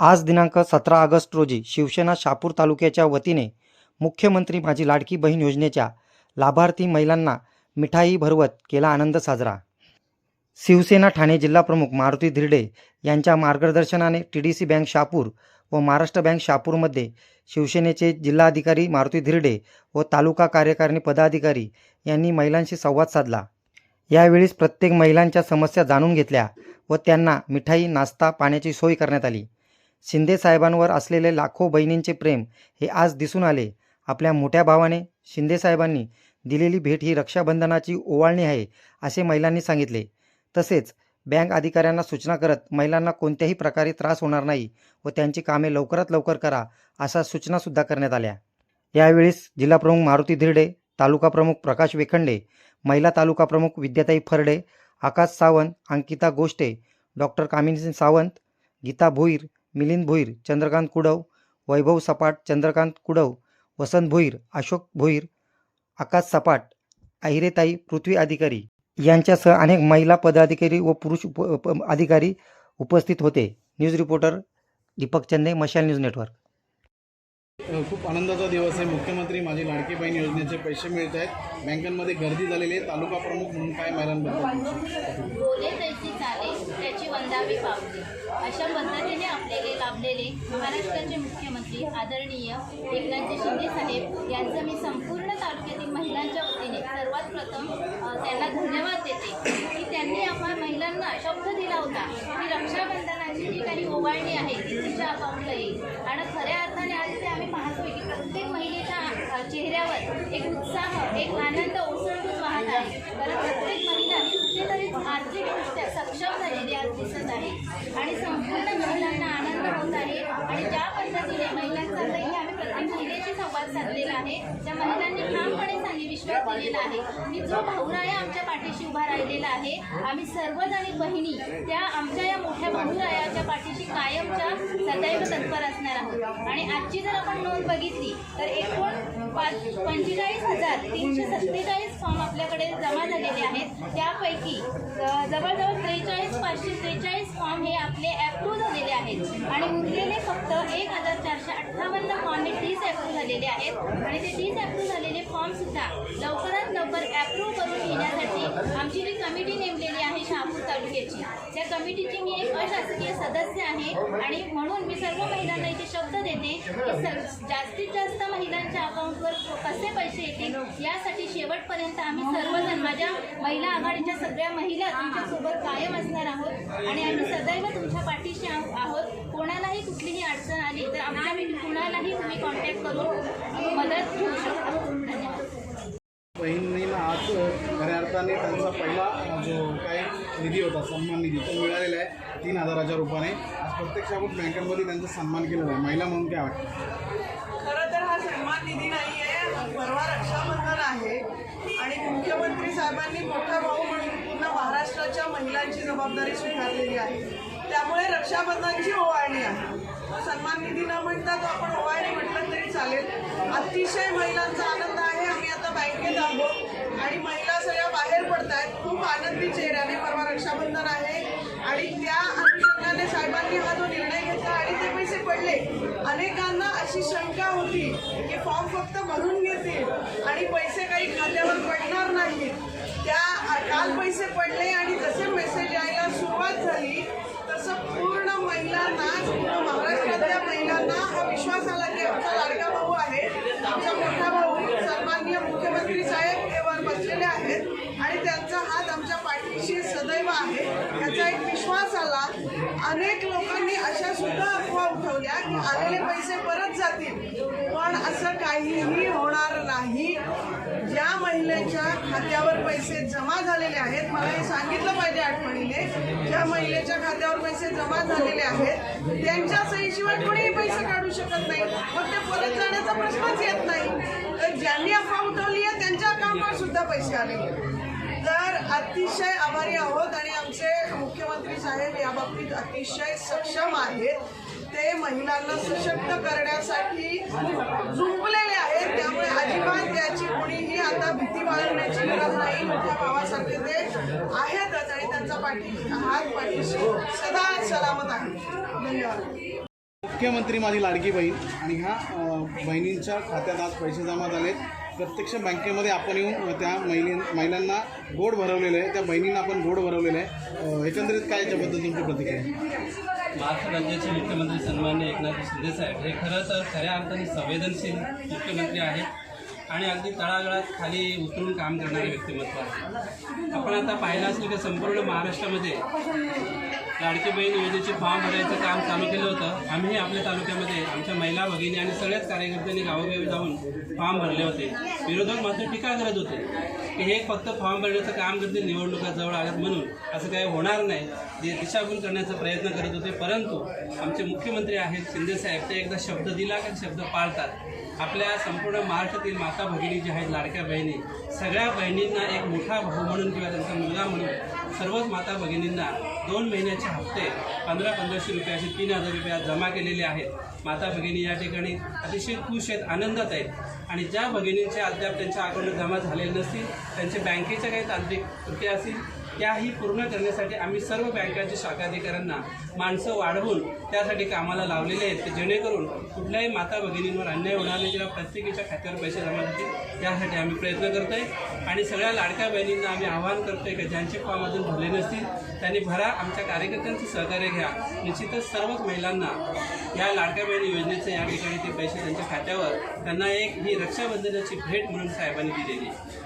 आज दिनांक सतरा ऑगस्ट रोजी शिवसेना शापूर तालुक्याच्या वतीने मुख्यमंत्री माझी लाडकी बहीण योजनेच्या लाभार्थी महिलांना मिठाई भरवत केला आनंद साजरा. शिवसेना ठाणे जिल्हाप्रमुख मारुती धिरडे यांच्या मार्गदर्शनाने T D C bank Shapur व महाराष्ट्र बँक शापूरमध्ये शिवसेनेचे जिल्हाधिकारी मारुती धिरडे व तालुका कार्यकारिणी पदाधिकारी यांनी महिलांशी संवाद साधला. यावेळीस प्रत्येक महिलांच्या समस्या जाणून घेतल्या व त्यांना मिठाई नाश्ता पाण्याची सोय करण्यात आली. शिंदे साहेबांवर असलेले लाखो बहिणींचे प्रेम हे आज दिसून आले. आपल्या मोठ्या भावाने शिंदे साहेबांनी दिलेली भेट ही रक्षाबंधनाची ओवाळणी आहे असे महिलांनी सांगितले. तसेच बँक अधिकाऱ्यांना सूचना करत महिलांना कोणत्याही प्रकारे त्रास होणार नाही व त्यांची कामे लवकरात लवकर करा अशा सूचनासुद्धा करण्यात आल्या. यावेळीस जिल्हाप्रमुख मारुती धिरडे तालुका प्रमुख प्रकाश वेखंडे महिला तालुका प्रमुख विद्याताई फरडे आकाश सावंत अंकिता गोष्टे डॉक्टर कामिनी सावंत गीता भोईर मिलिंद भोईर चंद्रकांत कुडव वैभव सपाट चंद्रकांत कुडव वसंत भोईर अशोक भोईर आकाश सपाट अहिरेताई पृथ्वी अधिकारी यांच्यासह अनेक महिला पदाधिकारी व पुरुष उप उप- अधिकारी उपस्थित होते. न्यूज रिपोर्टर दीपक चंदे मशाल न्यूज नेटवर्क. खूप आनंदाचा दिवस आहे. मुख्यमंत्री माझी लाडकी बहीण योजनेचे पैसे मिळत आहेत. बँकांमध्ये गर्दी झालेली आहे. तालुका प्रमुख म्हणून काय महिलांबद्दल तुमची पावले अशा पद्धतीने आपल्याला लाभलेले महाराष्ट्राचे मुख्यमंत्री आदरणीय एकनाथजी शिंदे साहेब यांचं मी संपूर्ण तालुक्यातील महिलांच्या वतीने सर्वात प्रथम त्यांना धन्यवाद देते की त्यांनी आपल्या महिलांना शब्द दिला होता की रक्षाबंधनाची जी काही ओवाळणी आहे ती तिच्या अकाउंटला येईल. आणि खऱ्या अर्थाने आज ते आम्ही पाहतोय की प्रत्येक महिलेच्या चेहऱ्यावर एक उत्साह एक आनंद ओसंडून वाहत आहे. कारण Saya. महिलेशी साधलेला आहे. त्या महिलांनी ठामपणे सांगे विश्वास दिलेला आहे की जो भाऊराया आमच्या पाठीशी उभा राहिलेला आहे आम्ही सर्वजणी बहिणी त्या आमच्या या मोठ्या भाऊरायाच्या पाठीशी कायमच्या सदैव तत्पर असणार आहोत. आणि आजची जर आपण नोंद बघितली तर एकूण पाच पंचेचाळीस हजार तीनशे सत्तेचाळीस फॉर्म आपल्याकडे जमा झालेले आहेत. त्यापैकी जवळजवळ त्रेचाळीस पाचशे त्रेचाळीस फॉर्म हे आपले ॲप्रूव्ह झालेले आहेत. आणि उरलेले फक्त एक हजार चारशे अठ्ठावन्न फॉर्म हे तीस ॲप्रूव्ह झालेले आहेत. आणि ते तीस ॲप्रूव्ह झालेले फॉर्मसुद्धा लवकरात लवकर ॲप्रूव्ह करून घेण्यासाठी आमची जी कमिटी नेमलेली आहे शहापूर तालुक्याची. त्या कमिटीची मी एक शासकीय सदस्य आहे आणि म्हणून मी सर्व महिलांना इथे शब्द देते की सर जास्तीत जास्त महिलांच्या अकाउंटवर कसे पैसे येतील यासाठी शेवटपर्यंत आम्ही सर्वजण माझ्या महिला आघाडीच्या सगळ्या महिला तुमच्यासोबत कायम असणार आहोत आणि आम्ही सदैव तुमच्या पाठीशी आहोत. कोणालाही कुठलीही अडचण आली तर आमच्या कुणालाही तुम्ही कॉन्टॅक्ट करून मदत घेऊ शकता. धन्यवाद. बहिणींना आज खऱ्या अर्थाने त्यांचा पहिला जो काही निधी होता सन्मान निधी. तो मिळालेला आहे तीन हजाराच्या रूपाने. आज प्रत्यक्ष आपण बँकांमध्ये त्यांचा सन्मान केलेला आहे. महिला म्हणून काय वाटतं? खरं तर हा सन्मान निधी नाही आहे परवा रक्षाबंधन आहे आणि मुख्यमंत्री साहेबांनी मोठा भाऊ म्हणून पूर्ण महाराष्ट्राच्या महिलांची जबाबदारी स्वीकारलेली आहे. त्यामुळे रक्षाबंधनची ओवाळणी आहे. सन्मान निधी न म्हणता तो आपण ओवाळणी म्हटलं तरी चालेल. अतिशय महिलांचा आनंद आहे. आम्ही आता बँकेत आलो आणि महिला पडतायत. खूप आनंदी चेहऱ्याने परवा रक्षाबंधन आहे. आणि त्या अनुषंगाने साहेबांनी हा जो निर्णय घेतला आणि ते पैसे पडले अनेकांना अशी शंका होती की फॉर्म फक्त भरून घेतील आणि पैसे काही खात्यावर पडणार नाहीत. त्या काल पैसे पडले आणि जसे मेसेज यायला सुरुवात झाली तसं पूर्ण महिलांना पूर्ण महाराष्ट्रातल्या महिलांना हा विश्वास आला की आमचा लाडका भाऊ आहे आमचा मोठा भाऊ सन्माननीय मुख्यमंत्री साहेब हे वर बसलेले आहेत आणि त्यांचा हात आमच्या पाठीशी अफवा आहे याचा एक विश्वास आला अनेक लोकांनी अशा सुद्धा अफवा उठवल्या की आलेले पैसे परत जातील. पण असं काहीही होणार नाही. ज्या महिलेच्या खात्यावर पैसे जमा झालेले आहेत मला हे सांगितलं पाहिजे आठवणीने ज्या महिलेच्या खात्यावर पैसे जमा झालेले आहेत त्यांच्या सहीशिवाय कोणीही पैसे काढू शकत नाही. मग ते परत जाण्याचा प्रश्नच येत नाही. तर ज्यांनी अफवा उठवली आहे त्यांच्या अकाउंटवर सुद्धा पैसे आले. तर अतिशय आभारी आहोत आणि आमचे मुख्यमंत्री साहेब या बाबतीत अतिशय सक्षम आहेत. ते महिलांना सशक्त करण्यासाठी झुंपलेले आहेत. त्यामुळे अजिबात याची कोणीही आता भीती बाळगण्याची गरज नाही. मोठ्या भावासारखे ते आहेतच आणि त्यांचा पाठी हात पाठीशी सदा सलामत आहे. धन्यवाद. मुख्यमंत्री माझी लाडकी बहीण आणि ह्या बहिणींच्या खात्यात आज पैसे जमा झालेत. प्रत्यक्ष बँकेमध्ये आपण येऊन त्या महिली महिलांना गोड भरवलेलं आहे. त्या बहिणींना आपण गोड भरवलेलं आहे. एकंदरीत काय याच्याबद्दल तुमची प्रतिक्रिया आहे? महाराष्ट्र राज्याचे मुख्यमंत्री सन्मान्य एकनाथ शिंदे साहेब हे खरं तर खऱ्या अर्थाने संवेदनशील मुख्यमंत्री आहेत आणि अगदी तळागळात खाली उतरून काम करणारे व्यक्तिमत्व आहे आपण आता पाहिलं असेल की संपूर्ण महाराष्ट्रामध्ये लाडकी बहीण योजनेचे फॉर्म भरायचं काम चालू केलं होतं. आम्ही आपल्या तालुक्यामध्ये आमच्या महिला भगिनी आणि सगळ्याच कार्यकर्त्यांनी गावोगावी जाऊन फॉर्म भरले होते. विरोधक मात्र टीका करत होते की हे फक्त फॉर्म भरण्याचं काम करते निवडणुका जवळ आल्यात म्हणून. असं काही होणार नाही. जे दिशाभूल करण्याचा प्रयत्न करत होते परंतु आमचे मुख्यमंत्री आहेत शिंदेसाहेब ते एकदा शब्द दिला की शब्द पाळतात. आपल्या संपूर्ण महाराष्ट्रातील माता भगिनी ज्या आहेत लाडक्या बहिणी सगळ्या बहिणींना एक मोठा भाऊ म्हणून किंवा त्यांचा मुलगा म्हणून सर्वच माता भगिनींना दोन महिन्याचे हप्ते पंधरा पंधराशे रुपये असे तीन हजार रुपये जमा केलेले आहेत. माता भगिनी या ठिकाणी अतिशय खुश आहेत आनंदात आहेत. आणि ज्या भगिनींचे अद्याप त्यांच्या अकाउंट जमा झालेले नसतील त्यांचे बँकेच्या काही तांत्रिक त्रुटी असतील त्याही पूर्ण करण्यासाठी आम्ही सर्व बँकांच्या शाखाधिकाऱ्यांना माणसं वाढवून त्यासाठी कामाला लावलेले आहेत जेणेकरून कुठल्याही माता भगिनींवर अन्याय होणार नाही किंवा प्रत्येकीच्या खात्यावर पैसे जमा होतील त्यासाठी आम्ही प्रयत्न करतो आहे आणि सगळ्या लाडक्या बहिणींना आम्ही आवाहन करतो आहे की ज्यांचे फॉर्म अजून भरले नसतील त्यांनी भरा आमच्या कार्यकर्त्यांचं सहकार्य घ्या. निश्चितच सर्वच महिलांना या लाडक्या बहिणी योजनेचे या ठिकाणी ते पैसे त्यांच्या खात्यावर त्यांना एक ही रक्षाबंधनाची भेट म्हणून साहेबांनी दिलेली आहे.